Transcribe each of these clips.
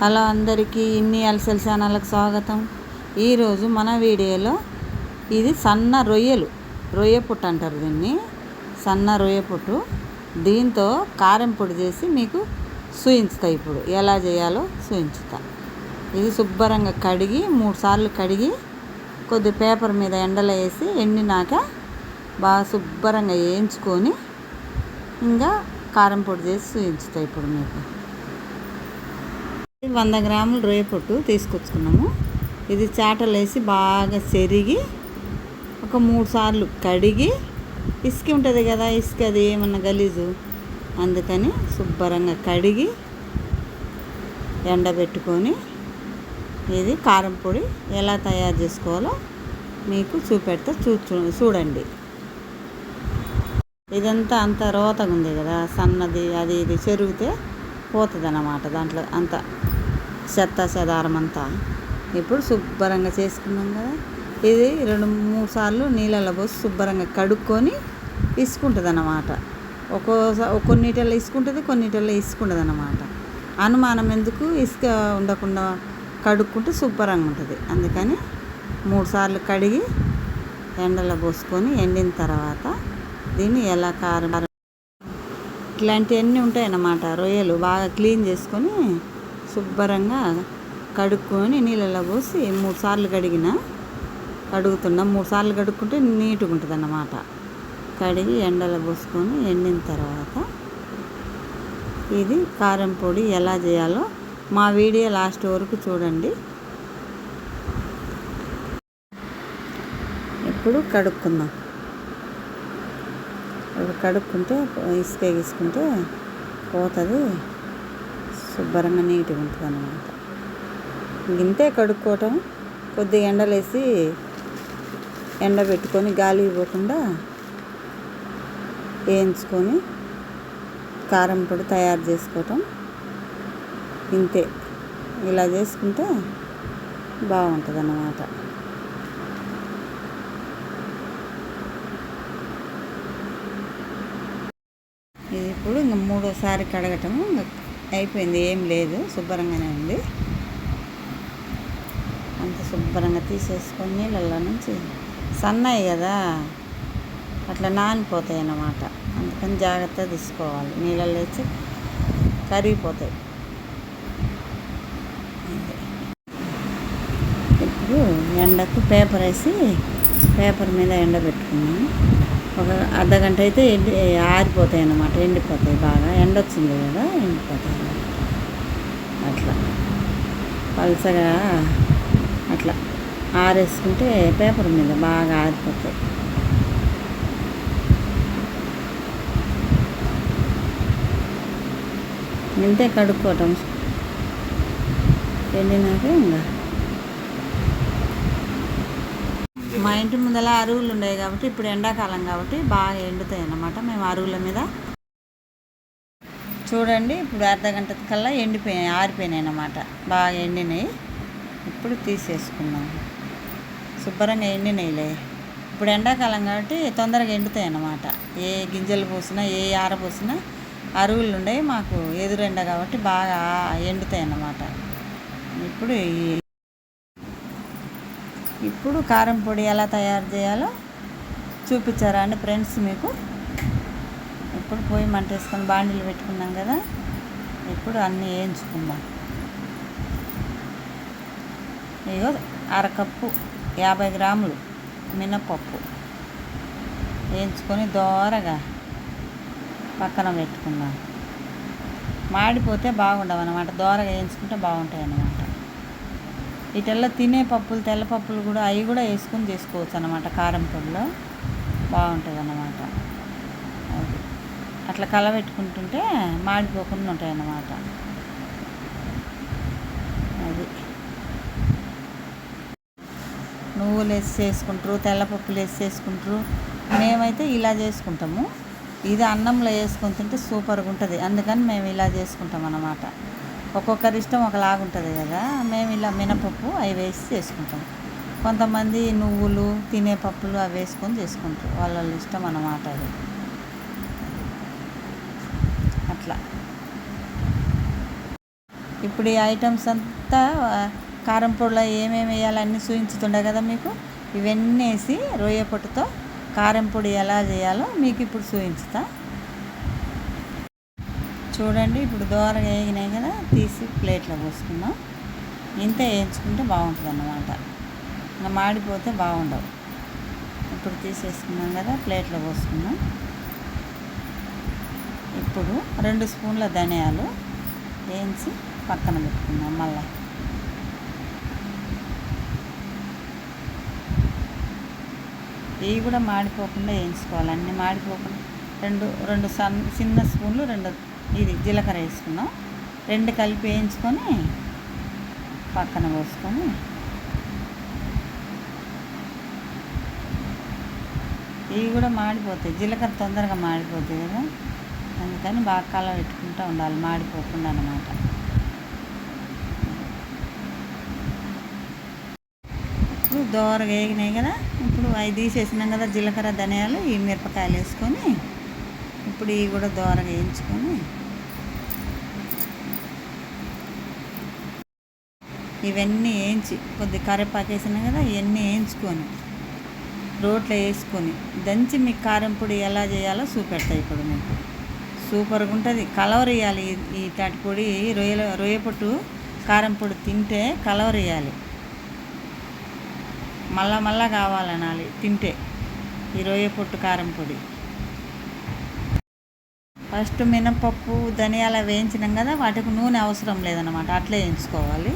Hello అందరికీ ఇన్ని అలసల ఛానళ్ళకు స్వాగతం. ఈరోజు మన వీడియోలో ఇది సన్న రొయ్యలు. రొయ్య పుట్టు అంటారు దీన్ని. సన్న రొయ్య పుట్టు. దీంతో కారం పొడి చేసి మీకు చూయించుతా ఇప్పుడు. ఎలా చేయాలో చూయించుతా ఇది శుభ్రంగా కడిగి మూడు సార్లు కడిగి కొద్ది పేపర్ మీద ఎండలో వేసి ఎండినాక బాగా శుభ్రంగా వేయించుకొని ఇంకా కారం పొడి చేసి చూయించుతా ఇప్పుడు మీకు. వంద గ్రాములు రొయ్య పొట్టు తీసుకొచ్చుకున్నాము. ఇది చాటలు వేసి బాగా చెరిగి ఒక మూడు సార్లు కడిగి ఇసుక ఉంటుంది కదా ఇసుక అది ఏమన్నా గలీజు? అందుకని శుభ్రంగా కడిగి ఎండబెట్టుకొని ఇది కారం పొడి ఎలా తయారు చేసుకోవాలో మీకు చూపెడతా చూ చూడండి. ఇదంతా అంత రోతగా ఉంది కదా సన్నది అది ఇది చెరిగితే పోతుంది అన్నమాట దాంట్లో అంత. చెత్త చెదారం ఇప్పుడు శుభ్రంగా చేసుకున్నాం కదా. ఇది రెండు మూడు సార్లు నీళ్ళలో పోసి శుభ్రంగా కడుక్కొని ఇసుకుంటుంది అన్నమాట ఒక్కోసారి కొన్నిటిలో ఇసుకుంటుంది కొన్నిటిల్లో ఇసుకుంటుంది అన్నమాట అనుమానం ఎందుకు? ఇసుక ఉండకుండా కడుక్కుంటే శుభ్రంగా ఉంటుంది. అందుకని మూడు సార్లు కడిగి ఎండలో పోసుకొని ఎండిన తర్వాత దీన్ని ఎలా కారం ఇట్లాంటివన్నీ ఉంటాయన్నమాట. రొయ్యలు బాగా క్లీన్ చేసుకొని శుభ్రంగా కడుక్కొని నీళ్ళలో పోసి మూడు సార్లు కడిగిన కడుగుతున్నాం. మూడు సార్లు కడుక్కుంటే నీట్గా ఉంటుంది అన్నమాట కడిగి ఎండలో పోసుకొని ఎండిన తర్వాత ఇది కారం పొడి ఎలా చేయాలో మా వీడియో లాస్ట్ వరకు చూడండి. ఇప్పుడు కడుక్కుందాం. ఇప్పుడు కడుక్కుంటే ఇసుక వేసుకుంటే పోతుంది. శుభ్రంగా నీట్గా ఉంటుంది అనమాట ఇంతే కడుక్కోవటం కొద్దిగా ఎండలేసి ఎండబెట్టుకొని గాలి ఇవ్వకుండా వేయించుకొని కారం పొడి తయారు చేసుకోవటం. ఇంతే. ఇలా చేసుకుంటే బాగుంటుంది అన్నమాట ఇది ఇప్పుడు ఇంక మూడోసారి కడగటము అయిపోయింది ఏం లేదు శుభ్రంగానే ఉంది. అంత శుభ్రంగా తీసేసుకొని నీళ్ళల్లో నుంచి సన్నాయి కదా అట్లా నానిపోతాయి అన్నమాట. అందుకని జాగ్రత్తగా తీసుకోవాలి. నీళ్ళల్లో వేసి కరిగిపోతాయి. ఇప్పుడు ఎండకు పేపర్ వేసి పేపర్ మీద ఎండబెట్టుకున్నాను ఒక అర్ధ గంట అయితే ఎండి ఆరిపోతాయి అన్నమాట. ఎండిపోతాయి బాగా. ఎండ వచ్చింది కదా ఎండిపోతాయి అట్లా. పలసగా అట్లా ఆరేసుకుంటే పేపర్ మీద బాగా ఆరిపోతాయి. ఇంతే కడుక్కోవటం. వెళ్ళినాక ఇంకా మా ఇంటి ముందర అరువులు ఉండేవి కాబట్టి ఇప్పుడు ఎండాకాలం కాబట్టి బాగా ఎండుతాయి అన్నమాట. మేము అరువుల మీద చూడండి ఇప్పుడు అర్ధ గంట కల్లా ఎండిపోయాయి ఆరిపోయినాయి అన్నమాట. బాగా ఎండినాయి. ఇప్పుడు తీసేసుకున్నాం శుభ్రంగా ఎండినాయిలే. ఇప్పుడు ఎండాకాలం కాబట్టి తొందరగా ఎండుతాయి అన్నమాట. ఏ గింజలు పోసినా ఏ ఆర పోసినా అరువులు ఉండేవి. మాకు ఎదురెండ కాబట్టి బాగా ఎండుతాయి అన్నమాట. ఇప్పుడు ఇప్పుడు కారం పొడి ఎలా తయారు చేయాలో చూపించారా అండి ఫ్రెండ్స్ మీకు? ఇప్పుడు పోయి మంటేసుకొని బాండీలు పెట్టుకున్నాం కదా ఇప్పుడు అన్నీ వేయించుకుందాం. ఇగో అరకప్పు యాభై గ్రాములు మినపప్పు వేయించుకొని దోరగా పక్కన పెట్టుకుందాం. మాడిపోతే బాగుండవు అనమాట దోరగా వేయించుకుంటే బాగుంటాయి అన్నమాట వీటిల్లో తినే పప్పులు తెల్ల పప్పులు కూడా అవి కూడా వేసుకొని చేసుకోవచ్చు అనమాట కారం పొడిలో. బాగుంటుంది అన్నమాట అది. అట్లా కలబెట్టుకుంటుంటే మాడిపోకుండా ఉంటాయి అన్నమాట అది. నువ్వులు వేసి చేసుకుంటారు తెల్లపప్పులు వేసి చేసుకుంటారు. మేమైతే ఇలా చేసుకుంటాము. ఇది అన్నంలో వేసుకొని తింటే సూపర్గా ఉంటుంది. అందుకని మేము ఇలా చేసుకుంటాం అన్నమాట ఒక్కొక్కరి ఇష్టం ఒకలాగా ఉంటుంది కదా మేము ఇలా మినపప్పు అవి వేసి చేసుకుంటాం. కొంతమంది నువ్వులు తినే పప్పులు అవి వేసుకొని చేసుకుంటారు. వాళ్ళ వాళ్ళ ఇష్టం అన్నమాట అది. అట్లా. ఇప్పుడు ఈ ఐటమ్స్ అంతా కారం పొడిలో ఏమేమి వేయాలి అన్నీ చూపించుతుండే కదా మీకు? ఇవన్నీ వేసి రొయ్య పొట్టుతో కారం పొడి ఎలా చేయాలో మీకు ఇప్పుడు చూపించుతా. చూడండి ఇప్పుడు దోరగా వేగినాయి కదా తీసి ప్లేట్లో పోసుకున్నాం ఇంత వేయించుకుంటే బాగుంటుంది అన్నమాట ఇంకా మాడిపోతే బాగుండవు. ఇప్పుడు తీసేసుకున్నాం కదా ప్లేట్లో పోసుకున్నాం ఇప్పుడు రెండు స్పూన్ల ధనియాలు వేయించి పక్కన పెట్టుకుందాం మళ్ళీ. ఇవి కూడా మాడిపోకుండా వేయించుకోవాలి. అన్నీ మాడిపోకుండా రెండు రెండు సన్ చిన్న స్పూన్లు రెండు ఇది జీలకర్ర వేసుకున్నాం. రెండు కలిపి వేయించుకొని పక్కన పోసుకొని ఇవి కూడా మాడిపోతాయి. జీలకర్ర తొందరగా మాడిపోతాయి కదా. అందుకని బాగా కాలం పెట్టుకుంటూ ఉండాలి. మాడిపోకుండా అన్నమాట. ఇప్పుడు దోరగా వేగినాయి కదా. ఇప్పుడు అవి తీసేసినాం కదా జీలకర్ర ధనియాలు ఈ మిరపకాయలు వేసుకొని ఇప్పుడు ఇవి కూడా దోర వేయించుకొని ఇవన్నీ వేయించి కొద్ది కరివేపాకు వేసినా కదా ఇవన్నీ వేయించుకొని రోట్లో వేసుకొని దంచి మీకు కారం పొడి ఎలా చేయాలో చూపెడతాయి ఇప్పుడు మీకు. సూపర్గా ఉంటుంది. కలవర్ వేయాలి ఈ- తాటి పొడి. రొయ్యల రొయ్య పొట్టు కారం పొడి తింటే కలవర్ వేయాలి. మళ్ళా మళ్ళా కావాలనాలి. తింటే ఈ రొయ్య పొట్టు కారం పొడి. ఫస్ట్ మినపప్పు ధనియాల వేయించినాం కదా వాటికి నూనె అవసరం లేదన్నమాట. అట్లే వేయించుకోవాలి.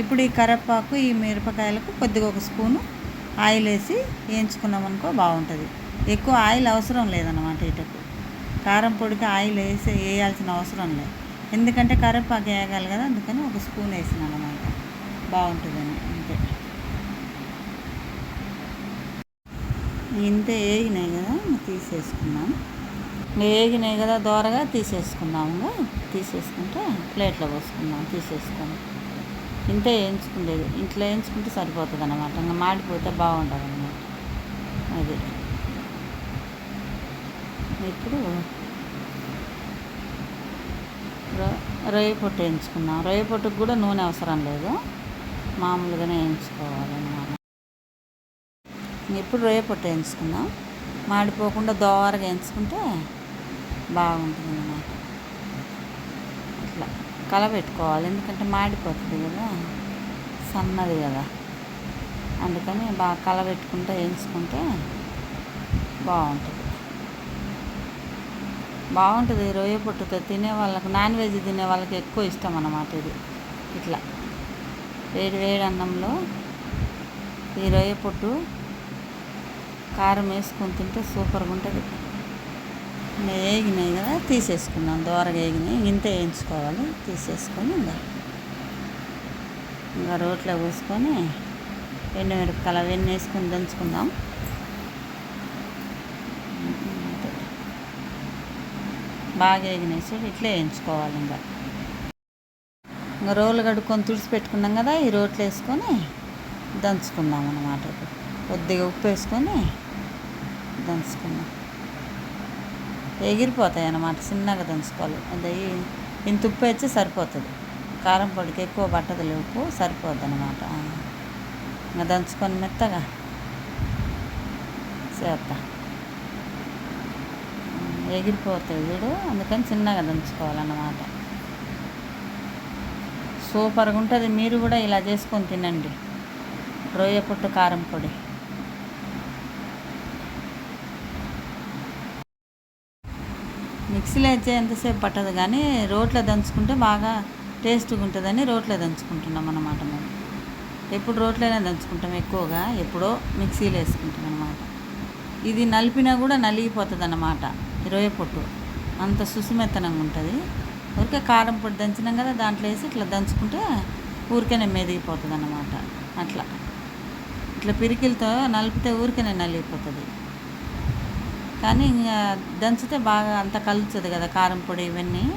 ఇప్పుడు ఈ కరివేపాకు ఈ మిరపకాయలకు కొద్దిగా ఒక స్పూను ఆయిల్ వేసి వేయించుకున్నాం అనుకో బాగుంటుంది. ఎక్కువ ఆయిల్ అవసరం లేదన్నమాట ఇటకు. కారం పొడికి ఆయిల్ వేసి వేయాల్సిన అవసరం లేదు. ఎందుకంటే కరివేపాకు వేయగాలి కదా అందుకని ఒక స్పూన్ వేసిన అనమాట బాగుంటుందని అంతే. ఇంతే వేగినాయి కదా తీసేసుకున్నాం. వేగినాయి కదా దోరగా తీసేసుకుందాము తీసేసుకుంటే ప్లేట్లో పోసుకుందాం తీసేసుకొని. ఇంతే వేయించుకునేది. ఇంట్లో వేయించుకుంటే సరిపోతుంది అనమాట ఇంకా మాడిపోతే బాగుండదు అనమాట అది. ఇప్పుడు రొ- రొయ్య పొట్టు వేయించుకున్నాం రొయ్య పొట్టుకు కూడా నూనె అవసరం లేదు. మామూలుగానే వేయించుకోవాలన్నమాట. ఇప్పుడు రొయ్య పొట్టు వేయించుకుందాం. మాడిపోకుండా దోరగా వేయించుకుంటే బాగుంటుంది అన్నమాట ఇట్లా కలబెట్టుకోవాలి. ఎందుకంటే మాడిపోతుంది కదా. సన్నది కదా. అందుకని బాగా కలబెట్టుకుంటే వేయించుకుంటే బాగుంటుంది. బాగుంటుంది. రొయ్య పొట్టుతో తినే వాళ్ళకి నాన్ వెజ్ తినే వాళ్ళకి ఎక్కువ ఇష్టం అన్నమాట ఇది. ఇట్లా వేడి వేడి అన్నంలో ఈ రొయ్య పొట్టు కారం వేసుకొని తింటే సూపర్గా ఉంటుంది. వేగినాయి కదా తీసేసుకున్నాం. దోరగా వేగినాయి ఇంత వేయించుకోవాలి తీసేసుకొని ఇంకా ఇంకా రోట్లో పోసుకొని ఎండుమిరపకాయలు అవన్నీ వేసుకొని దంచుకుందాం. బాగా వేగినాయి చూడు ఇట్లే వేయించుకోవాలి ఇంకా ఇంకా రోలు కడుక్కొని తుడిచి పెట్టుకున్నాం కదా ఈ రోట్లో వేసుకొని దంచుకుందాం అన్నమాట. కొద్దిగా ఉప్పు వేసుకొని దంచుకుందాం. ఎగిరిపోతాయి అన్నమాట చిన్నగా దంచుకోవాలి. అది ఇంత ఉప్పు వచ్చి సరిపోతుంది. కారం పొడికి ఎక్కువ పట్టదులే ఉప్పు సరిపోద్ది అనమాట ఇంకా దంచుకొని మెత్తగా చేస్తా ఎగిరిపోతాయి వీడు అందుకని చిన్నగా దంచుకోవాలన్నమాట. సూపర్గా ఉంటుంది మీరు కూడా ఇలా చేసుకొని తినండి. రొయ్య పొట్టు కారం పొడి. మిక్సీలో అయితే ఎంతసేపు పట్టదు కానీ రోట్లో దంచుకుంటే బాగా టేస్ట్గా ఉంటుందని రోట్లో దంచుకుంటున్నాం అన్నమాట మేము. ఎప్పుడు రోట్లోనే దంచుకుంటాం ఎక్కువగా ఎప్పుడో మిక్సీలో వేసుకుంటాం అన్నమాట. ఇది నలిపినా కూడా నలిగిపోతుంది అన్నమాట ఇరవై పొట్టు. అంత సుసుమెత్తనంగా ఉంటుంది. ఊరికే కారం పొడి దంచినాం కదా దాంట్లో వేసి ఇట్లా దంచుకుంటే ఊరికేనే మెదిగిపోతుంది అన్నమాట అట్లా. ఇట్లా పిరికిలతో నలిపితే ఊరికేనే నలిగిపోతుంది. కానీ ఇంకా దంచితే బాగా అంత కలుస్తుంది కదా కారం పొడి ఇవన్నీ.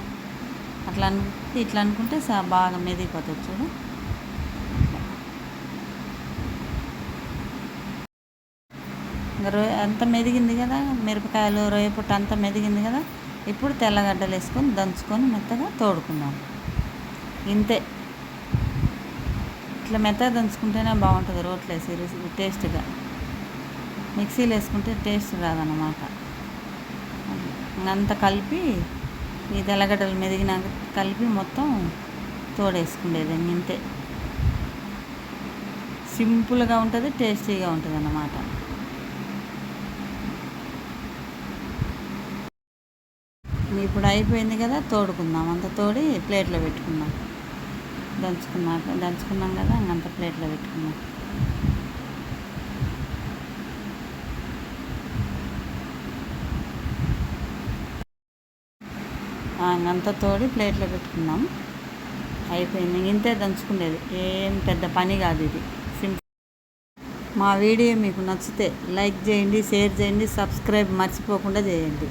అట్లా అనుకుంటే ఇట్లా అనుకుంటే బాగా మెదిగిపోతుంది చూడు. ఇంకా రొయ్య అంత మెదిగింది కదా మిరపకాయలు రొయ్య పుట్ట అంతా మెదిగింది కదా ఇప్పుడు తెల్లగడ్డలు వేసుకొని దంచుకొని మెత్తగా తోడుకుందాం. ఇంతే. ఇట్లా మెత్తగా దంచుకుంటేనే బాగుంటుంది రోట్లేసి రుచి- టేస్ట్గా. మిక్సీలో వేసుకుంటే టేస్ట్ రాదన్నమాట. అంతా కలిపి ఈ తెల్లగడ్డలు మెదిగినాక కలిపి మొత్తం తోడేసుకుండేది ఇంతే సింపుల్గా ఉంటుంది టేస్టీగా ఉంటుంది అన్నమాట ఇప్పుడు అయిపోయింది కదా తోడుకుందాం. అంత తోడి ప్లేట్లో పెట్టుకుందాం. దంచుకున్నాక దంచుకున్నాం కదా అంత ప్లేట్లో పెట్టుకుందాం. అంత తోడి ప్లేట్లో పెట్టుకున్నాం. అయిపోయింది. ఇంతే దంచుకునేది. ఏం పెద్ద పని కాదు ఇది. సింపుల్ మా వీడియో మీకు నచ్చితే లైక్ చేయండి షేర్ చేయండి సబ్స్క్రైబ్ మర్చిపోకుండా చేయండి.